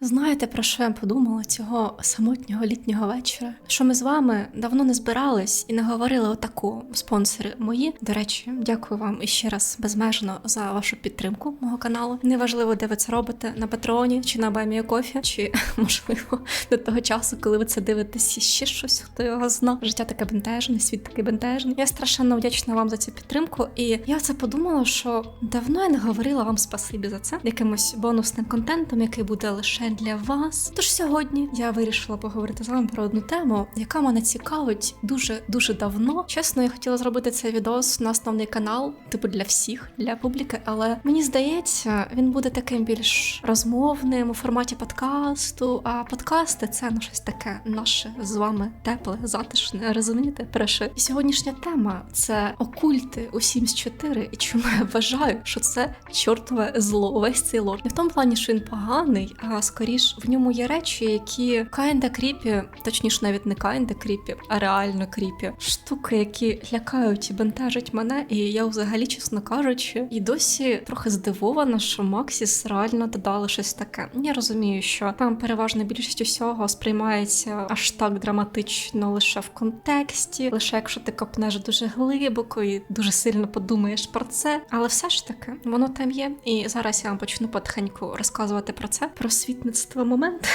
Знаєте, про що я подумала цього самотнього літнього вечора? Що ми з вами давно не збирались і не говорили отаку спонсори мої. До речі, дякую вам іще раз безмежно за вашу підтримку мого каналу. Неважливо, де ви це робите на Патреоні чи на Баймія Кофі, чи можливо до того часу, коли ви це дивитесь, ще щось, хто його зна. Життя таке бентежне, світ такий бентежний. Я страшенно вдячна вам за цю підтримку. І я це подумала, що давно я не говорила вам спасибі за це якимось бонусним контентом, який буде лише для вас. Тож сьогодні я вирішила поговорити з вами про одну тему, яка мене цікавить дуже дуже давно. Чесно, я хотіла зробити цей відос на основний канал, типу для всіх, для публіки, але мені здається, він буде таким більш розмовним у форматі подкасту. А подкасти це ну щось таке наше з вами тепле, затишне. Розумієте? Перше. І сьогоднішня тема це окульти у Sims 4 і чому я вважаю, що це чортове зло. Весь цей лор. Не в тому плані, що він поганий, а скоріш в ньому є речі, які каінда кріпі, точніше, навіть не каінда кріпі, а реально кріпі. Штуки, які лякають і бентежать мене, і я взагалі, чесно кажучи, і досі трохи здивована, що Максіс реально додали щось таке. Я розумію, що там переважна більшість усього сприймається аж так драматично лише в контексті, лише якщо ти копнеш дуже глибоко і дуже сильно подумаєш про це. Але все ж таки воно там є. І зараз я вам почну потихеньку розказувати про це, про світництво момент.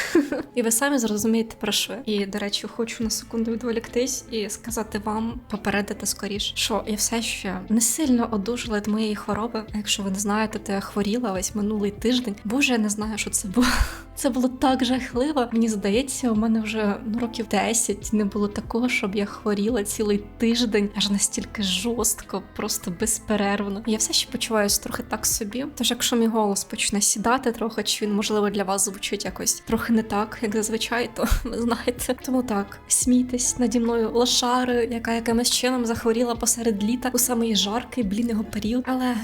і ви самі зрозумієте про що. І до речі, хочу на секунду відволіктись і сказати вам, попередити скоріш, що я все ще не сильно одужала від моєї хвороби. Якщо ви не знаєте, то я хворіла весь минулий тиждень. Боже, я не знаю, що це було. Це було так жахливо. Мені здається, у мене вже ну років 10 не було такого, щоб я хворіла цілий тиждень, аж настільки жорстко, просто безперервно. Я все ще почуваюся трохи так собі. Тож, якщо мій голос почне сідати трохи, чи він можливо для вас звучить якось трохи не так, як зазвичай, то ви знаєте. Тому так, смійтесь наді мною лошари, яка якимось чином захворіла посеред літа у самий жаркий блінгого період. Але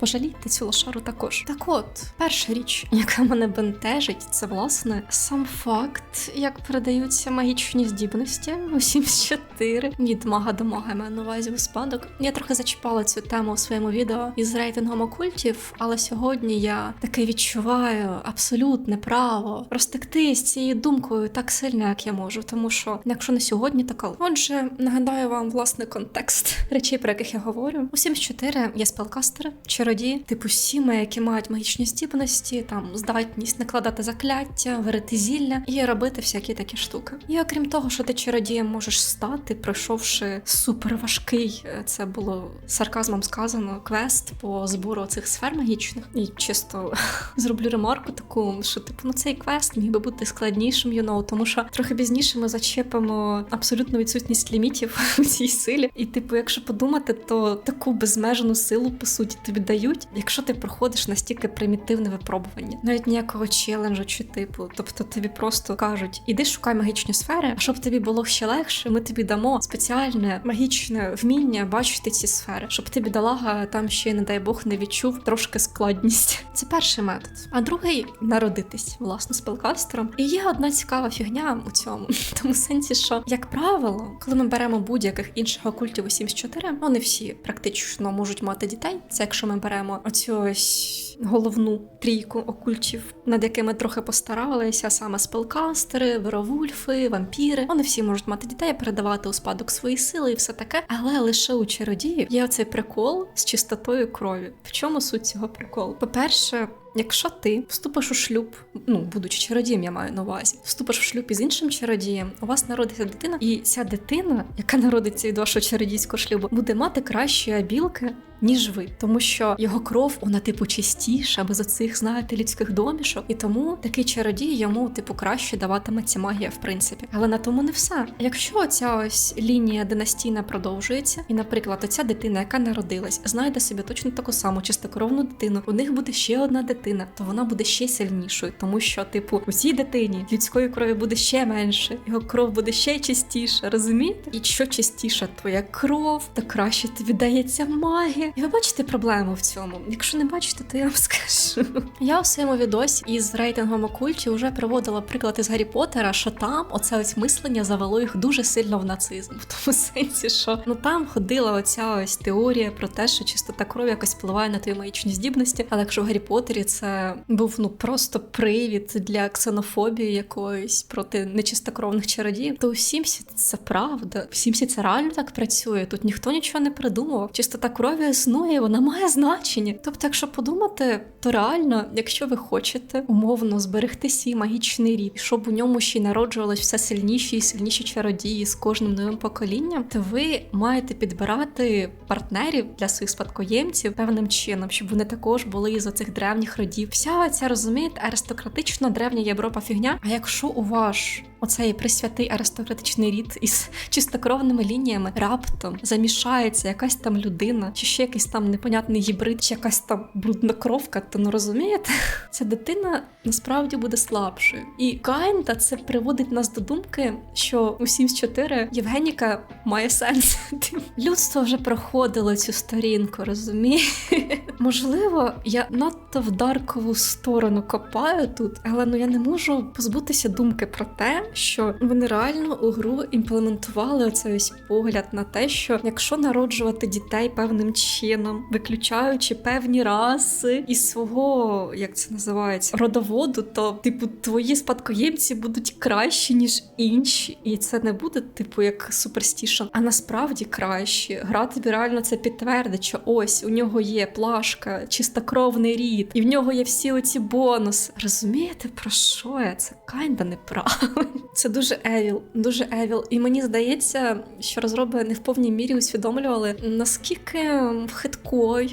пожалійте цю лошару також. Так от, перша річ, яка мене бентежить, це власне сам факт, як передаються магічні здібності у Sims 4 від мага до мага, я маю на увазі у спадок. Я трохи зачіпала цю тему у своєму відео із рейтингом окультів, але сьогодні я таки відчуваю абсолютне право розтекти з цією думкою так сильно, як я можу, тому що якщо не сьогодні, то коли. Отже, нагадаю вам власне контекст речей, про яких я говорю. У Sims 4 є спелкастери, чародії, типу сіми, які мають магічні здібності, там здатність накладати закляття, варити зілля і робити всякі такі штуки. І окрім того, що ти чародієм можеш стати, пройшовши суперважкий, е, це було сарказмом сказано, квест по збору цих сфер магічних. І чисто зроблю ремарку таку, що типу ну цей квест міг би бути складнішим, you know, тому що трохи пізніше ми зачепимо абсолютну відсутність лімітів у цій силі. І, типу, якщо подумати, то таку безмежну силу по суті тобі дають, якщо ти проходиш настільки примітивне випробування, навіть ніякого челенджу чи типу. Тобто тобі просто кажуть, іди шукай магічні сфери, а щоб тобі було ще легше, ми тобі дамо спеціальне магічне вміння бачити ці сфери, щоб ти бідолага там ще, не дай Бог, не відчув трошки складність. Це перший метод. А другий народитись власне спелкастером. І є одна цікава фігня у цьому, тому сенсі, що як правило, коли ми беремо будь-яких інших окультів у Sims 4, вони всі практично можуть мати дітей. Це якщо ми беремо оцю ось головну трійку окультів, над якими трохи постаралися, саме спелкастери, веровульфи, вампіри. Вони всі можуть мати дітей, передавати у спадок свої сили і все таке. Але лише у чародіїв є оцей прикол з чистотою крові. В чому суть цього приколу? По-перше, Якщо ти вступиш у шлюб, ну будучи чародієм, я маю на увазі, вступиш у шлюб із іншим чародієм, у вас народиться дитина, і ця дитина, яка народиться від вашого чародійського шлюбу, буде мати кращі абілки. Ніж ви, тому що його кров вона типу чистіша, без оцих, знаєте, людських домішок, і тому такий чародій йому, типу, краще даватиметься магія, в принципі. Але на тому не все. Якщо оця ось лінія династійна продовжується, і, наприклад, оця дитина, яка народилась, знайде собі точно таку саму чистокровну дитину, у них буде ще одна дитина, то вона буде ще сильнішою, тому що, типу, у цій дитині людської крові буде ще менше, його кров буде ще чистіша, розумієте? І що чистіша твоя кров, то краще тобі дається магія. І ви бачите проблему в цьому. Якщо не бачите, то я вам скажу. Я у своєму відосі із рейтингом окульті вже приводила приклад із Гаррі Поттера, що там оце ось мислення завело їх дуже сильно в нацизм, в тому сенсі, що ну там ходила оця ось теорія про те, що чистота крові якось впливає на твої магічні здібності. Але якщо в Гаррі Поттері це був ну просто привід для ксенофобії якоїсь проти нечистокровних чародіїв, то у Сімсі це правда. В Сімсі це реально так працює. Тут ніхто нічого не придумував. Чистота крові існує, вона має значення. Тобто, якщо подумати, то реально, якщо ви хочете умовно зберегти свій магічний рід, щоб у ньому ще й народжувалось все сильніші і сильніші чародії з кожним новим поколінням, то ви маєте підбирати партнерів для своїх спадкоємців певним чином, щоб вони також були із оцих древніх родів. Вся ця розумієте, аристократична древня Європа фігня. А якщо у ваш оцей присвятий аристократичний рід із чистокровними лініями раптом замішається якась там людина, чи ще якийсь там непонятний гібрид, чи якась там бруднокровка, то ну розумієте, ця дитина насправді буде слабшою. І Каїнта це приводить нас до думки, що у Сімс 4 Євгеніка має сенс. Людство вже проходило цю сторінку, розуміє? Можливо, я надто в даркову сторону копаю тут, але ну я не можу позбутися думки про те, що вони реально у гру імплементували оцей ось погляд на те, що якщо народжувати дітей певним чином, виключаючи певні раси із свого, як це називається, родоводу, то типу твої спадкоємці будуть кращі ніж інші, і це не буде типу як суперстішн, а насправді кращі. Гра тобі реально це підтвердить, що ось у нього є плашка, чистокровний рід, і в нього є всі оці бонуси. Розумієте про що я? Це кайда неправильно. Це дуже евіл, дуже евіл. І мені здається, що розроби не в повній мірі усвідомлювали, наскільки хиткою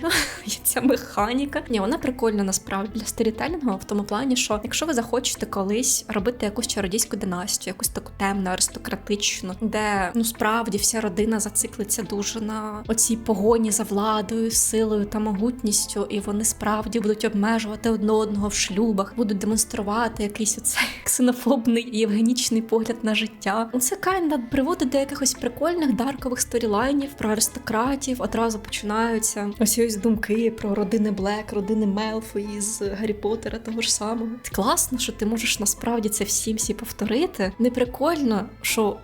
є ця механіка. Ні, вона прикольна насправді для сторітелінгу в тому плані, що якщо ви захочете колись робити якусь чародійську династію, якусь таку темну, аристократичну, де ну справді вся родина зациклиться дуже на оцій погоні за владою, силою та могутністю, і вони справді будуть обмежувати одне одного в шлюбах, будуть демонструвати якийсь оцей ксенофобний і євгенічний погляд на життя. Це кайна приводить до якихось прикольних даркових сторілайнів про аристократів. Одразу починаються ось ось думки про родини Блек, родини Мелфої з Гаррі Поттера того ж самого. Класно, що ти можеш насправді це всім всі повторити. Не прикольно, що.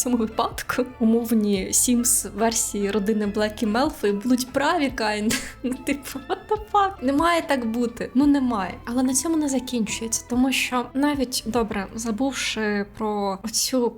Цьому випадку умовні Сімс версії родини Блек і Мелфої будуть праві Кайн. Ну, типу, what the fuck? Не має так бути. Ну немає. Але на цьому не закінчується, тому що навіть добре, забувши про оцю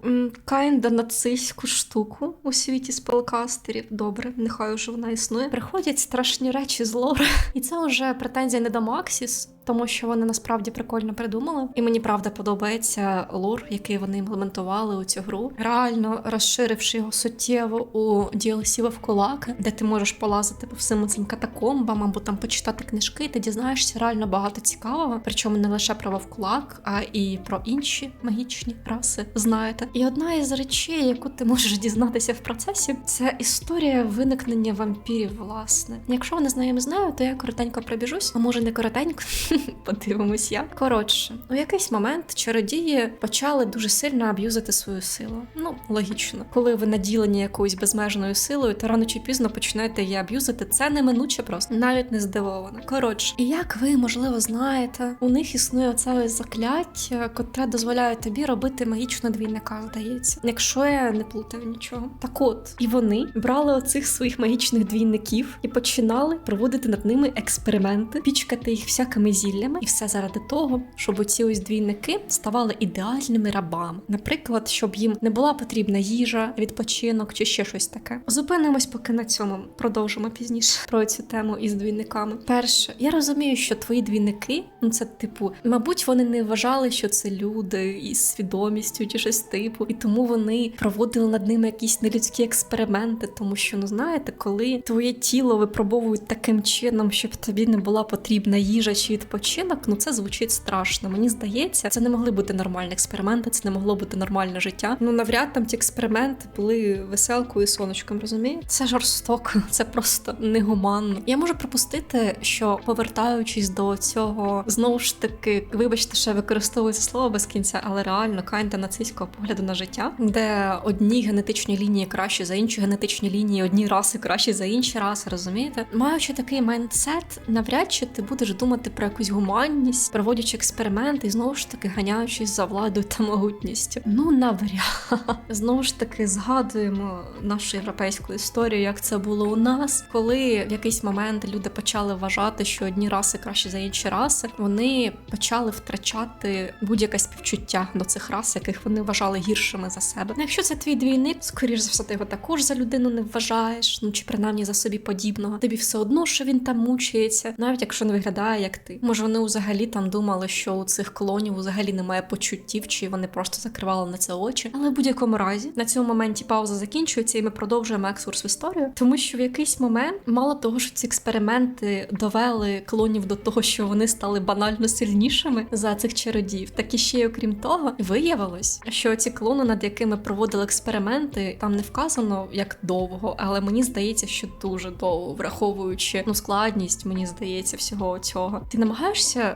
кайнда нацистську штуку у світі спелкастерів, добре, нехай уже вона існує. Приходять страшні речі з лора. І це вже претензія не до Максіс. Тому що вони насправді прикольно придумали, і мені правда подобається лор, який вони імплементували у цю гру, реально розширивши його суттєво у DLC Вовкулаки, де ти можеш полазити по всім цим катакомбам або там почитати книжки. Ти дізнаєшся реально багато цікавого, причому не лише про Вовкулак, а і про інші магічні раси. Знаєте, і одна із речей, яку ти можеш дізнатися в процесі, це історія виникнення вампірів. Власне, якщо знайомі з нею, то я коротенько пробіжусь, а може не коротенько. Подивимось як. Коротше, у якийсь момент чародії почали дуже сильно аб'юзити свою силу. Ну, логічно. Коли ви наділені якоюсь безмежною силою, то рано чи пізно починаєте її аб'юзити. Це неминуче просто, навіть не здивовано. Коротше, і як ви, можливо, знаєте, у них існує оце закляття, котре дозволяє тобі робити магічно двійника, здається. Якщо я не плутаю нічого. Так от, і вони брали оцих своїх магічних двійників і починали проводити над ними експерименти, пічкати їх всякими зіллями, і все заради того, щоб оці ось двійники ставали ідеальними рабами. Наприклад, щоб їм не була потрібна їжа, відпочинок чи ще щось таке. Зупинимось поки на цьому. Продовжимо пізніше про цю тему із двійниками. Перше, я розумію, що твої двійники, ну це типу, мабуть, вони не вважали, що це люди із свідомістю чи щось типу, і тому вони проводили над ними якісь нелюдські експерименти, тому що ну знаєте, коли твоє тіло випробовують таким чином, щоб тобі не була потрібна їжа чи відпочинок, відпочинок, ну це звучить страшно. Мені здається, це не могли бути нормальні експерименти, це не могло бути нормальне життя. Ну навряд там ті експерименти були веселкою і сонечком, розумієте? Це жорстоко, це просто негуманно. Я можу припустити, що повертаючись до цього, знову ж таки, вибачте, що використовую це слово без кінця, але реально кайнта нацистського погляду на життя, де одні генетичні лінії кращі за інші генетичні лінії, одні раси кращі за інші раси, розумієте? Маючи такий майндсет, навряд чи ти будеш думати про якусь гуманність, проводячи експерименти і знову ж таки ганяючись за владою та могутністю. Ну навряд. Знову ж таки згадуємо нашу європейську історію, як це було у нас, коли в якийсь момент люди почали вважати, що одні раси краще за інші раси, вони почали втрачати будь-яке співчуття до цих рас, яких вони вважали гіршими за себе. Ну, якщо це твій двійник, скоріш за все, ти його також за людину не вважаєш, ну чи принаймні за собі подібного. Тобі все одно, що він там мучається, навіть якщо не виглядає як ти. Може, вони взагалі там думали, що у цих клонів взагалі немає почуттів, чи вони просто закривали на це очі. Але в будь-якому разі на цьому моменті пауза закінчується, і ми продовжуємо екскурс в історію, тому що в якийсь момент, мало того, що ці експерименти довели клонів до того, що вони стали банально сильнішими за цих чародіїв, так і ще й окрім того, виявилось, що ці клони, над якими проводили експерименти, там не вказано як довго, але мені здається, що дуже довго, враховуючи ну складність, мені здається, всього цього. Ти намагаєшся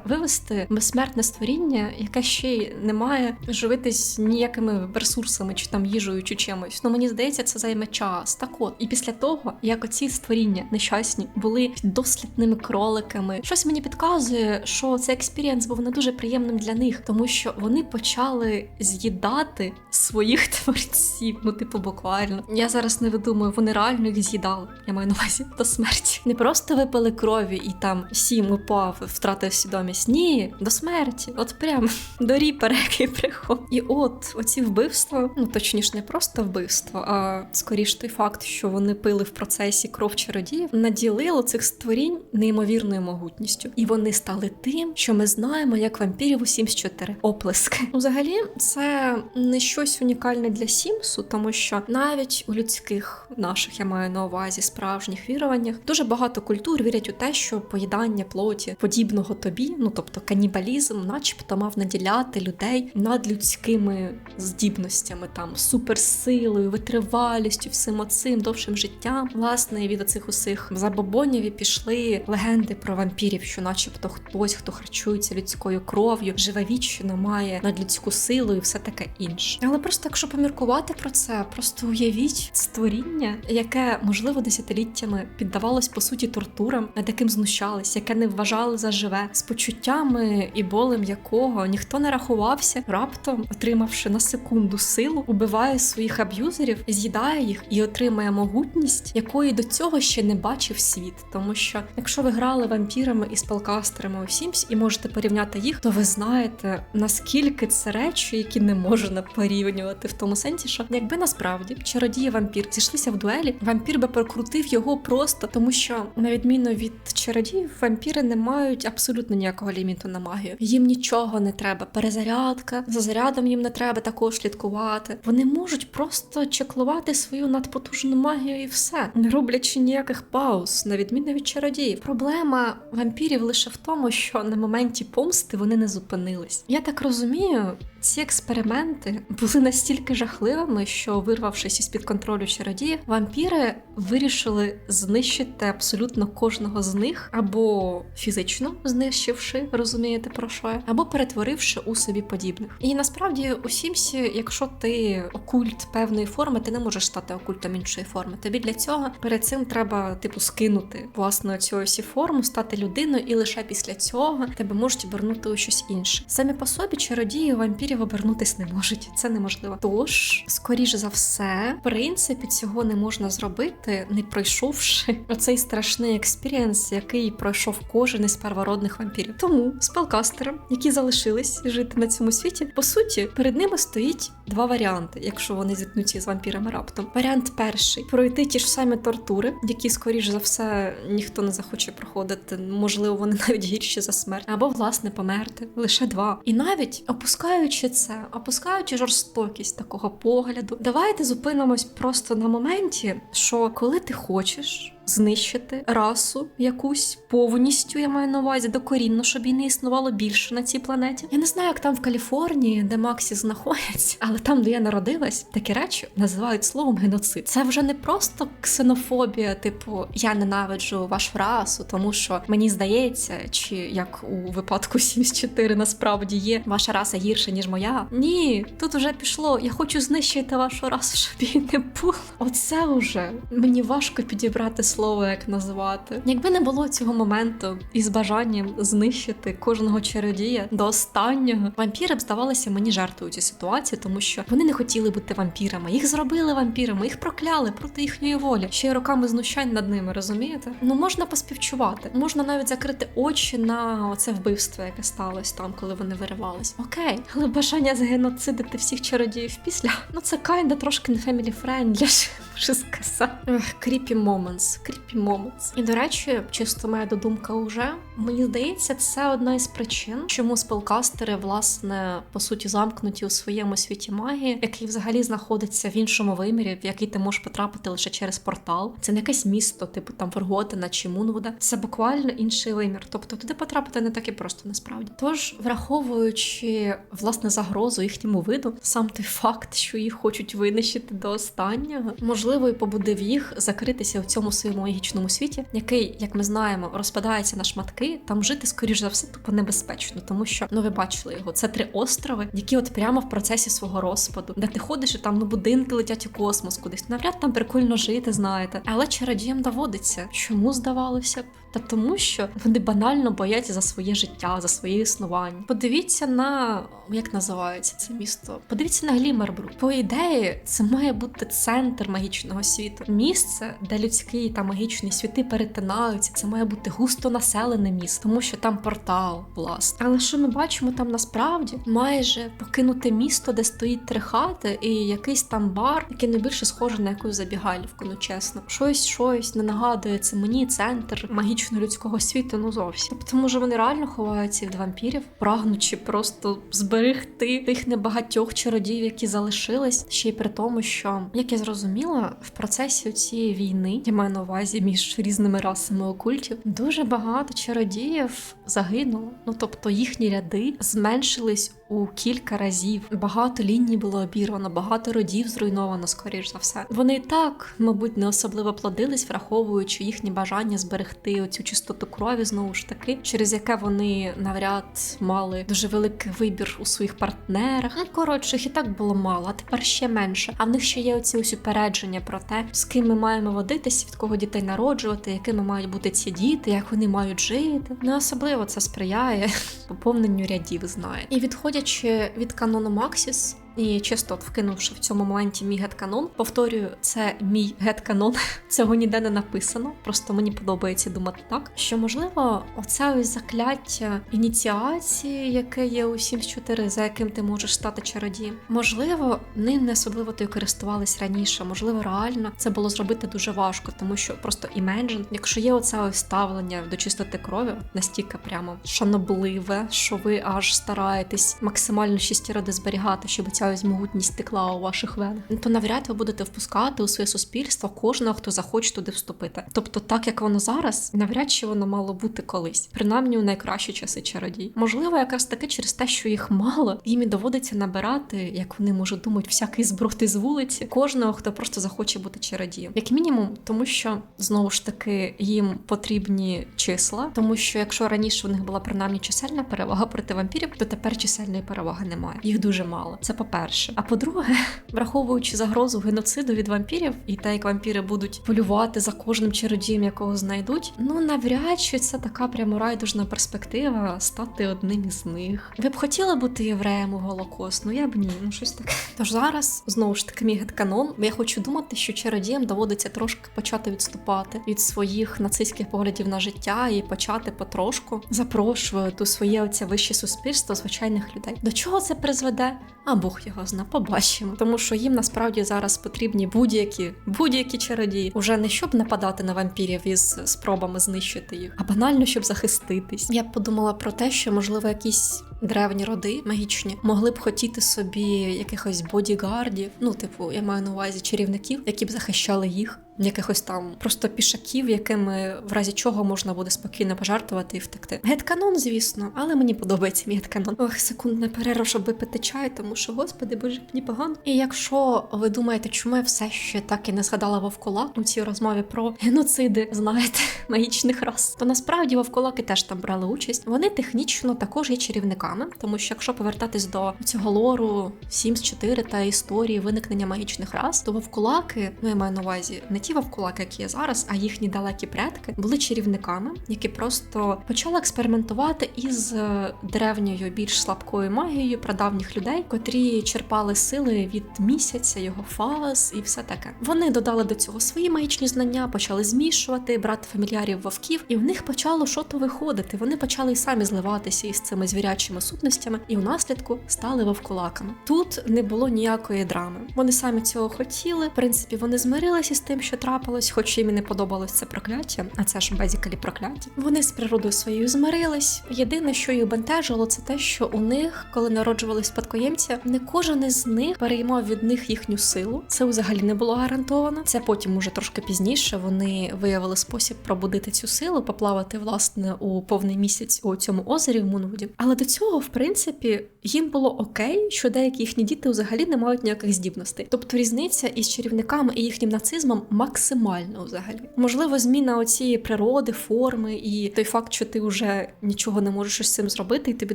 вивести безсмертне створіння, яке ще й не має живитись ніякими ресурсами, чи там їжею, чи чимось. Ну мені здається, це займе час. Так от, і після того, як оці створіння нещасні були дослідними кроликами, щось мені підказує, що цей експірієнс був не дуже приємним для них, тому що вони почали з'їдати своїх творців. Ну, типу, буквально. Я зараз не видумую, вони реально їх з'їдали. Я маю на увазі до смерті. Не просто випили крові і там сім упав, втратив свідомість. Ні, до смерті. От прям до ріпера, який приходить. І от оці вбивства, ну точніше, не просто вбивство, а скоріш той факт, що вони пили в процесі кров чародіїв, наділило цих створінь неймовірною могутністю. І вони стали тим, що ми знаємо як вампірів у Sims 4. Оплески. Взагалі, це не щось унікальне для Сімсу, тому що навіть у людських наших, я маю на увазі, справжніх віруваннях, дуже багато культур вірять у те, що поїдання плоті подібного тобі, ну тобто канібалізм, начебто мав наділяти людей надлюдськими здібностями, там суперсилою, витривалістю, всім оцим довшим життям. Власне, від оцих усіх забобонів і пішли легенди про вампірів, що, начебто, хтось, хто харчується людською кров'ю, живе вічно, має надлюдську силу і все таке інше. Але просто якщо поміркувати про це, просто уявіть створіння, яке можливо десятиліттями піддавалось по суті тортурам, над яким знущались, яке не вважали за живе, з почуттями і болем якого ніхто не рахувався, раптом отримавши на секунду силу, убиває своїх аб'юзерів, з'їдає їх і отримує могутність, якої до цього ще не бачив світ. Тому що якщо ви грали вампірами і спелкастерами у Sims і можете порівняти їх, то ви знаєте наскільки це речі, які не можна порівнювати в тому сенсі, що якби насправді чародій і вампір зійшлися в дуелі, вампір би прокрутив його просто тому, що на відміну від чародіїв, вампіри не мають абсолютно ніякого ліміту на магію. Їм нічого не треба. Перезарядка за зарядом їм не треба також слідкувати. Вони можуть просто чеклувати свою надпотужну магію і все, не роблячи ніяких пауз, на відміну від чародіїв. Проблема вампірів лише в тому, що на моменті помсти вони не зупинились. Я так розумію. Ці експерименти були настільки жахливими, що, вирвавшись із під контролю чародіїв, вампіри вирішили знищити абсолютно кожного з них, або фізично знищивши, розумієте про що я, або перетворивши у собі подібних. І насправді у Сімсі, якщо ти окульт певної форми, ти не можеш стати окультом іншої форми. Тобі для цього перед цим треба, типу, скинути власне цю осі форму, стати людиною, і лише після цього тебе можуть обернути у щось інше. Самі по собі чародії вампірів обернутись не можуть. Це неможливо. Тож, скоріш за все, в принципі, цього не можна зробити, не пройшовши оцей страшний експірієнс, який пройшов кожен із первородних вампірів. Тому спелкастерам, які залишились жити на цьому світі, по суті, перед ними стоїть два варіанти, якщо вони зіткнуться з вампірами раптом. Варіант перший пройти ті ж самі тортури, які, скоріш за все, ніхто не захоче проходити. Можливо, вони навіть гірші за смерть, або власне померти. Лише два. І навіть опускаючи це, опускаючи жорстокість такого погляду, давайте зупинимось просто на моменті, що коли ти хочеш. Знищити расу якусь повністю, я маю на увазі докорінно, щоб її не існувало більше на цій планеті. Я не знаю, як там в Каліфорнії, де Максі знаходиться, але там, де я народилась, такі речі називають словом геноцид. Це вже не просто ксенофобія, типу я ненавиджу вашу расу, тому що мені здається, чи як у випадку 74 насправді є ваша раса гірша, ніж моя. Ні, тут вже пішло. Я хочу знищити вашу расу, щоб її не було. Оце вже мені важко підібрати як назвати. Якби не було цього моменту із бажанням знищити кожного чародія до останнього, вампіри б здавалися мені жертвою цієї ситуації, тому що вони не хотіли бути вампірами. Їх зробили вампірами, їх прокляли проти їхньої волі. Ще й роками знущань над ними, розумієте? Ну можна поспівчувати, можна навіть закрити очі на оце вбивство, яке сталося там, коли вони виривались. Окей, але бажання загеноцидити всіх чародіїв після ну це кайда трошки не family friendly, можу сказати. Кріпі Creepy moments, creepy. І до речі, чисто моя додумка уже мені здається, це одна із причин, чому спелкастери, власне, по суті, замкнуті у своєму світі магії, який взагалі знаходиться в іншому вимірі, в який ти можеш потрапити лише через портал. Це не якесь місто, типу там Форготена чи Мунвуда. Це буквально інший вимір. Тобто туди потрапити не так і просто насправді. Тож, враховуючи власне загрозу їхньому виду, сам той факт, що їх хочуть винищити до останнього, можливо, і побудив їх закритися в цьому своєму магічному світі, який, як ми знаємо, розпадається на шматки. Там жити, скоріш за все, тупо небезпечно, тому що ну ви бачили його. Це три острови, які от прямо в процесі свого розпаду, де ти ходиш і там ну будинки летять у космос кудись. Навряд там прикольно жити, знаєте. Але чародіям доводиться. Чому здавалося б? Та тому, що вони банально бояться за своє життя, за своє існування. Подивіться на як називається це місто. Подивіться на Глімербрук. По ідеї, це має бути центр магічного світу. Місце, де людські та магічні світи перетинаються. Це має бути густо населене місто, тому що там портал, власне. Але що ми бачимо там насправді? Майже покинуте місто, де стоїть три хати, і якийсь там бар, який найбільше схожий на якусь забігалівку, ну чесно. Щось, щось не нагадує це мені центр магічного людського світу, ну зовсім. Тобто, може, вони реально ховаються від вампірів, прагнучи просто зберегти тих небагатьох чародіїв, які залишились, ще й при тому, що як я зрозуміла, в процесі цієї війни я маю на увазі між різними расами окультів, дуже багато чародіїв загинуло. Ну тобто їхні ряди зменшились у кілька разів. Багато ліній було обірвано, багато родів зруйновано, скоріш за все. Вони і так, мабуть, не особливо плодились, враховуючи їхні бажання зберегти оцю чистоту крові, знову ж таки, через яке вони навряд мали дуже великий вибір у своїх партнерах. Ну коротше, їх і так було мало, а тепер ще менше. А в них ще є оці ось упередження про те, з ким ми маємо водитися, від кого дітей народжувати, якими мають бути ці діти, як вони мають жити. Не особливо це сприяє поповненню рядів, знає. І відходячи від канону Максіс. І чисто вкинувши в цьому моменті мій гетканон, повторюю, це мій гетканон. Цього ніде не написано. Просто мені подобається думати так, що можливо, оце ось закляття ініціації, яке є у Sims 4, за яким ти можеш стати чародієм. Можливо, ним не особливо ти користувались раніше. Можливо, реально це було зробити дуже важко, тому що просто imagine, якщо є оце ось ставлення до чистоти крові, настільки прямо шанобливе, що ви аж стараєтесь максимально шісті ради зберігати, щоб ця ось могутність текла у ваших венах, то навряд ви будете впускати у своє суспільство кожного, хто захоче туди вступити. Тобто, так як воно зараз, навряд чи воно мало бути колись, принаймні у найкращі часи чародій. Можливо, якраз таки через те, що їх мало, їм і доводиться набирати, як вони можуть думати, всякий зброд з вулиці, кожного, хто просто захоче бути чародієм, як мінімум, тому що знову ж таки їм потрібні числа, тому що якщо раніше у них була принаймні чисельна перевага проти вампірів, то тепер чисельної переваги немає. Їх дуже мало. Це по-перше. А по-друге, враховуючи загрозу геноциду від вампірів і те, як вампіри будуть полювати за кожним чародієм, якого знайдуть, ну навряд чи це така прямо райдужна перспектива стати одним із них. Ви б хотіли бути євреєм у Голокост? Ну я б ні, ну щось таке. Тож зараз знову ж таки мій гетканон. Я хочу думати, що чародіям доводиться трошки почати відступати від своїх нацистських поглядів на життя і почати потрошку запрошувати у своє оце вище суспільство звичайних людей. До чого це призведе? А Бог його зна, побачимо. Тому що їм насправді зараз потрібні будь-які будь-які чародії. Уже не щоб нападати на вампірів із спробами знищити їх, а банально щоб захиститись. Я подумала про те, що можливо якісь древні роди магічні могли б хотіти собі якихось бодігардів, ну, типу, я маю на увазі чарівників, які б захищали їх. Якихось там просто пішаків, якими в разі чого можна буде спокійно пожартувати і втекти. Гетканон, звісно, але мені подобається мій гетканон. Ох, секундна перерва, щоб випити чай, тому що, господи, боже, мені погано. І якщо ви думаєте, чому я все ще так і не згадала вовкула у цій розмові про геноциди, знаєте, магічних рас, то насправді вовкулаки теж там брали участь. Вони технічно також є чарівниками, тому що якщо повертатись до цього лору Sims 4 та історії виникнення магічних рас, то вовкулаки, ну я маю на увазі не ті вовкулаки, які є зараз, а їхні далекі предки були чарівниками, які просто почали експериментувати із е, древньою, більш слабкою магією прадавніх людей, котрі черпали сили від місяця, його фаз і все таке. Вони додали до цього свої магічні знання, почали змішувати, брати фамільярів вовків, і в них почало що-то виходити. Вони почали й самі зливатися із цими звірячими сутностями, і у наслідку стали вовкулаками. Тут не було ніякої драми. Вони самі цього хотіли. В принципі, вони змирилися з тим, що трапилось, хоч їм і не подобалось це прокляття, а це ж базікалі прокляття. Вони з природою своєю змирились. Єдине, що їх бентежило, це те, що у них, коли народжувались спадкоємці, не кожен із них переймав від них їхню силу. Це взагалі не було гарантовано. Це потім, уже трошки пізніше, вони виявили спосіб пробудити цю силу, поплавати власне у повний місяць у цьому озері в Мунвуді. Але до цього, в принципі, їм було окей, що деякі їхні діти взагалі не мають ніяких здібностей. Тобто різниця із чарівниками і їхнім нацизмом максимально взагалі. Можливо, зміна оцієї природи, форми і той факт, що ти вже нічого не можеш із цим зробити, і тобі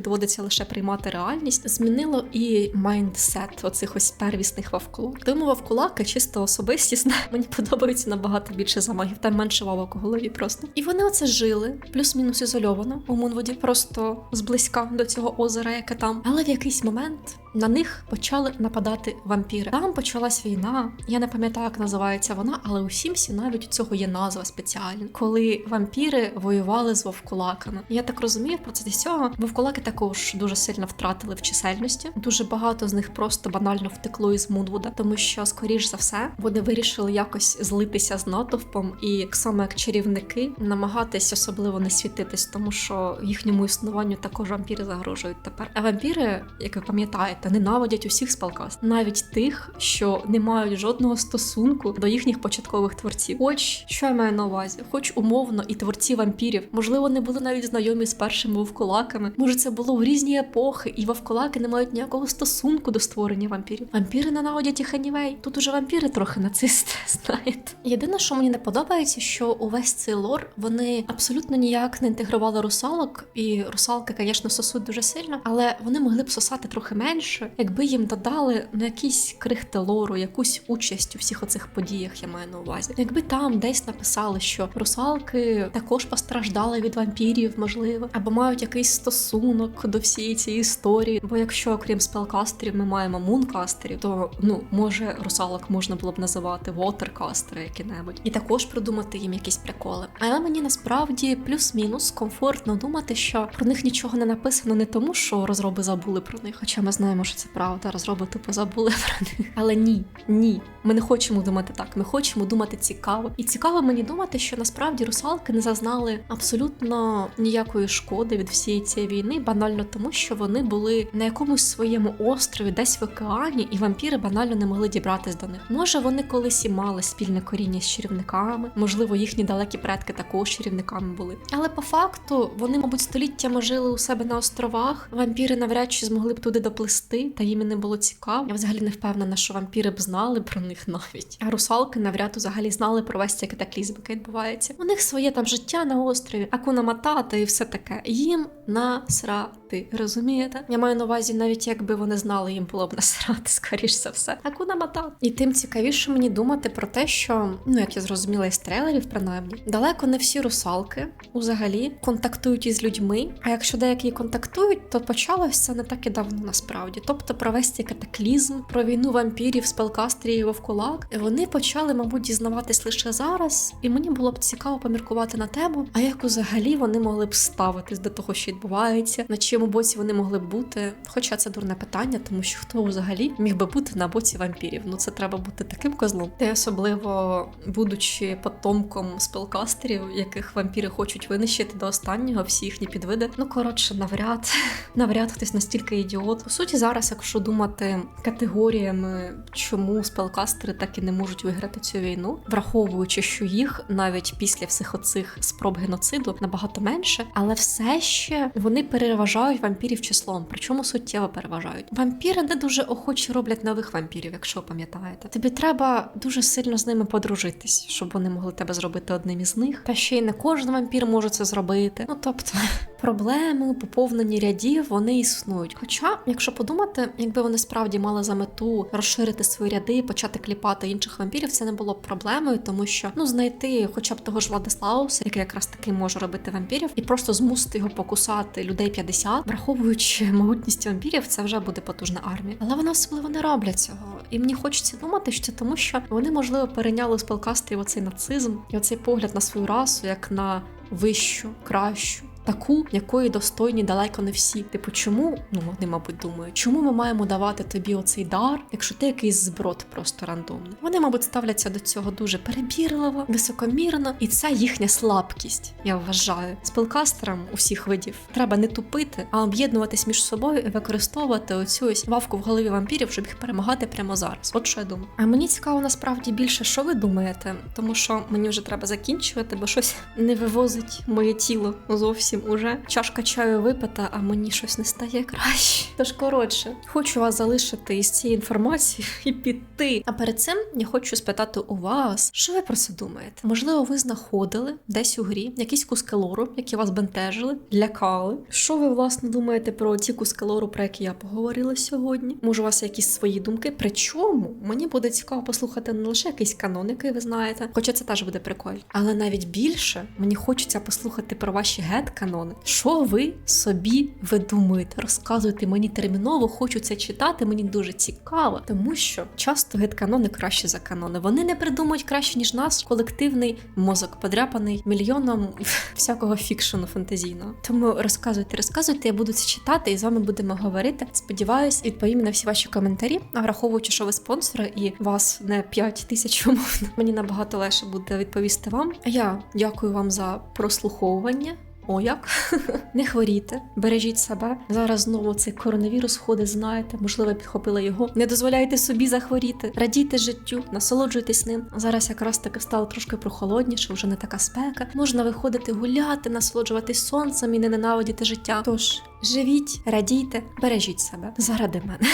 доводиться лише приймати реальність, змінило і майндсет оцих ось первісних вовкулак. Тому вовкулаки чисто особистісно мені подобаються набагато більше за магів, там менше вовок у голові просто. І вони оце жили, плюс-мінус ізольовано у Мунводі, просто зблизька до цього озера, яке там. Але в якийсь момент на них почали нападати вампіри. Там почалась війна. Я не пам'ятаю, як називається вона, але у Сімсі навіть у цього є назва спеціальна, коли вампіри воювали з вовкулаками. Я так розумію, в процесі цього вовкулаки також дуже сильно втратили в чисельності. Дуже багато з них просто банально втекло із Мудвуда, тому що, скоріш за все, вони вирішили якось злитися з натовпом і само як чарівники намагатись особливо не світитись, тому що їхньому існуванню також вампіри загрожують тепер. А вампіри, як ви пам'ятаєте, ненавидять усіх спалкаст, навіть тих, що не мають жодного стосунку до їхніх початкових творців. Хоч що я маю на увазі, хоч умовно і творці вампірів, можливо, не були навіть знайомі з першими вовкулаками. Може, це було в різні епохи, і вовкулаки не мають ніякого стосунку до створення вампірів. Вампіри ненавидять їх анівей. Тут уже вампіри трохи нацисти, знаєте. Єдине, що мені не подобається, що увесь цей лор вони абсолютно ніяк не інтегрували русалок, і русалки, звісно, сосуть дуже сильно, але вони могли б сосати трохи менше, якби їм додали ну якісь крихти лору, якусь участь у всіх оцих подіях, я маю на увазі. Якби там десь написали, що русалки також постраждали від вампірів, можливо, або мають якийсь стосунок до всієї цієї історії. Бо якщо окрім спелкастерів ми маємо мункастерів, то ну може русалок можна було б називати вотеркастери які-небудь, і також придумати їм якісь приколи. Але мені насправді плюс-мінус комфортно думати, що про них нічого не написано не тому, що розроби забули про них, хоча ми знаємо, що це правда, розроби тупо забули про них. Але ні, ні. Ми не хочемо думати так. Ми хочемо думати цікаво. І цікаво мені думати, що насправді русалки не зазнали абсолютно ніякої шкоди від всієї цієї війни, банально тому, що вони були на якомусь своєму острові, десь в океані, і вампіри банально не могли дібратись до них. Може, вони колись і мали спільне коріння з чарівниками, можливо, їхні далекі предки також чарівниками були. Але по факту вони, мабуть, століттями жили у себе на островах. Вампіри навряд чи змогли б туди доплисти, та їм не було цікаво. Я взагалі не впевнена, що вампіри б знали про них навіть. А русалки навряд взагалі знали про весь цей катаклізм, який відбувається. У них своє там життя на острові, акуна матата і все таке. Їм насрати, розумієте? Я маю на увазі, навіть якби вони знали, їм було б насрати, скоріш за все. Акуна матата. І тим цікавіше мені думати про те, що ну як я зрозуміла із трейлерів, принаймні, далеко не всі русалки взагалі контактують із людьми. А якщо деякі контактують, то почалося не так і давно насправді. Тобто про весь цей катаклізм, про війну вампірів, спелкастрії і вовкулак, вони почали, мабуть, дізнаватись лише зараз, і мені було б цікаво поміркувати на тему, а як взагалі вони могли б ставитись до того, що відбувається, чим чиєму боці вони могли б бути? Хоча це дурне питання, тому що хто взагалі міг би бути на боці вампірів? Ну це треба бути таким козлом. Й особливо будучи потомком спелкастерів, яких вампіри хочуть винищити до останнього, всі їхні підвиди. Ну коротше, навряд, навряд хтось настільки ідіот. По суті, зараз, якщо думати категоріями, чому спелкастери так і не можуть виграти цю війну, враховуючи, що їх навіть після всіх оцих спроб геноциду набагато менше, але все ще вони переважають вампірів числом, причому суттєво переважають. Вампіри не дуже охоче роблять нових вампірів, якщо пам'ятаєте. Тобі треба дуже сильно з ними подружитись, щоб вони могли тебе зробити одним із них. Та ще й не кожен вампір може це зробити. Ну тобто. Проблеми у поповненні рядів вони існують. Хоча, якщо подумати, якби вони справді мали за мету розширити свої ряди і почати кліпати інших вампірів, це не було б проблемою, тому що ну знайти хоча б того ж Владислауса, який якраз таки може робити вампірів, і просто змусити його покусати людей 50, враховуючи могутність вампірів, це вже буде потужна армія. Але вони особливо не роблять цього. І мені хочеться думати, що тому, що вони можливо перейняли у спелкастерів оцей нацизм і оцей погляд на свою расу як на вищу, кращу. Таку, якої достойні далеко не всі. Типу, чому? Ну вони, мабуть, думають, чому ми маємо давати тобі оцей дар, якщо ти якийсь зброд просто рандомний? Вони, мабуть, ставляться до цього дуже перебірливо, високомірно, і це їхня слабкість. Я вважаю. Спелкастерам усіх видів треба не тупити, а об'єднуватись між собою і використовувати оцю ось вавку в голові вампірів, щоб їх перемагати прямо зараз. От що я думаю. А мені цікаво насправді більше, що ви думаєте, тому що мені вже треба закінчувати, бо щось не вивозить моє тіло зовсім уже. Чашка чаю випита, а мені щось не стає краще. Тож коротше, хочу вас залишити із цією інформацією і піти. А перед цим я хочу спитати у вас, що ви про це думаєте? Можливо, ви знаходили десь у грі якісь куски лору, які вас бентежили, лякали. Що ви власне думаєте про ті куски лору, про які я поговорила сьогодні? Може, у вас якісь свої думки? Причому мені буде цікаво послухати не лише якийсь канон, який ви знаєте, хоча це теж буде прикольно. Але навіть більше мені хочеться послухати про ваші гет-канони. Що ви собі видумуєте? Розказуйте мені терміново, хочу це читати. Мені дуже цікаво, тому що часто гет-канони краще за канони. Вони не придумують краще ніж нас. Колективний мозок подряпаний мільйоном всякого фікшену фантазійного. Тому розказуйте, розказуйте, я буду це читати і з вами будемо говорити. Сподіваюсь, відповім на всі ваші коментарі. А враховуючи, що ви спонсори і вас не 5 тисяч умовно, мені набагато легше буде відповісти вам. А я дякую вам за прослуховування. О, як не хворійте, бережіть себе. Зараз знову цей коронавірус ходить, знаєте, можливо, підхопила його. Не дозволяйте собі захворіти, радійте життю, насолоджуйтесь ним. Зараз якраз таки стало трошки прохолодніше, вже не така спека. Можна виходити гуляти, насолоджуватись сонцем і не ненавидіти життя. Тож живіть, радійте, бережіть себе заради мене.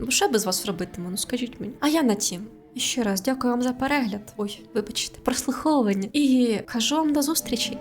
Бо що я без вас робитиму? Ну скажіть мені. А я на тім. І ще раз дякую вам за перегляд. Ой, вибачте, прослуховування. І кажу вам до зустрічі.